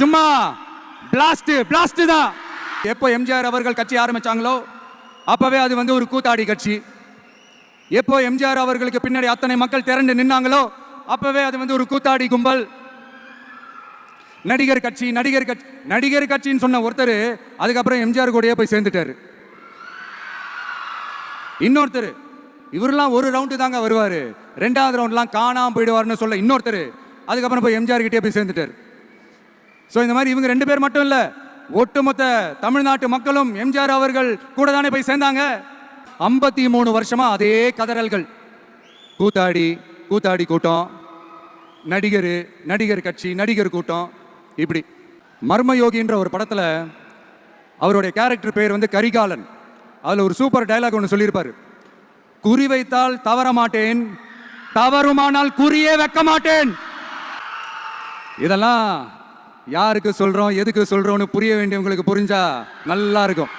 சும்மா blast blast தான். எப்போ எம்ஜிஆர் அவர்கள் கட்சி ஆரம்பிச்சாங்களோ அப்பவே அது வந்து ஒரு கூத்தாடி கட்சி. எப்போ எம்ஜிஆர் அவர்களுக்கு பின்னாடி அத்தனை மக்கள் திரண்டு நின்னாங்களோ அப்பவே அது வந்து ஒரு கூத்தாடி கும்பல். நடிகர் கட்சி நடிகர் கட்சி நடிகர் கட்சின்னு சொன்ன ஒருத்தர் அதுக்கப்புறம் எம்ஜிஆர் கூடயே போய் சேர்ந்துட்டாரு. இன்னொருத்தர் இவரெல்லாம் ஒரு ரவுண்டு தாங்க வருவார். ரெண்டாவது ரவுண்ட்லாம் காணாமல் போயிடுவார்னு சொல்ல இன்னொருத்தர் அதுக்கப்புறம் போய் எம்ஜிஆர் கிட்டே போய் சேர்ந்துட்டார். ஸோ இந்த மாதிரி இவங்க ரெண்டு பேர் மட்டும் இல்லை ஒட்டுமொத்த தமிழ்நாட்டு மக்களும் எம்ஜிஆர் அவர்கள் கூட தானே போய் சேர்ந்தாங்க. ஐம்பத்தி மூணு வருஷமா அதே கதறல்கள். கூத்தாடி கூத்தாடி கூட்டம். நடிகர் நடிகர் கட்சி நடிகர் கூட்டம். இப்படி. மர்மயோகின்ற ஒரு படத்தில் அவருடைய கேரக்டர் பேர் வந்து கரிகாலன். அதில் ஒரு சூப்பர் டைலாக் ஒன்று சொல்லியிருப்பார். குறி வைத்தால் தவற மாட்டேன் தவறுமானால் குறியே வைக்க மாட்டேன். இதெல்லாம் யாருக்கு சொல்றோம் எதுக்கு சொல்றோம்னு புரிய வேண்டியவங்களுக்கு புரிஞ்சா நல்லா இருக்கும்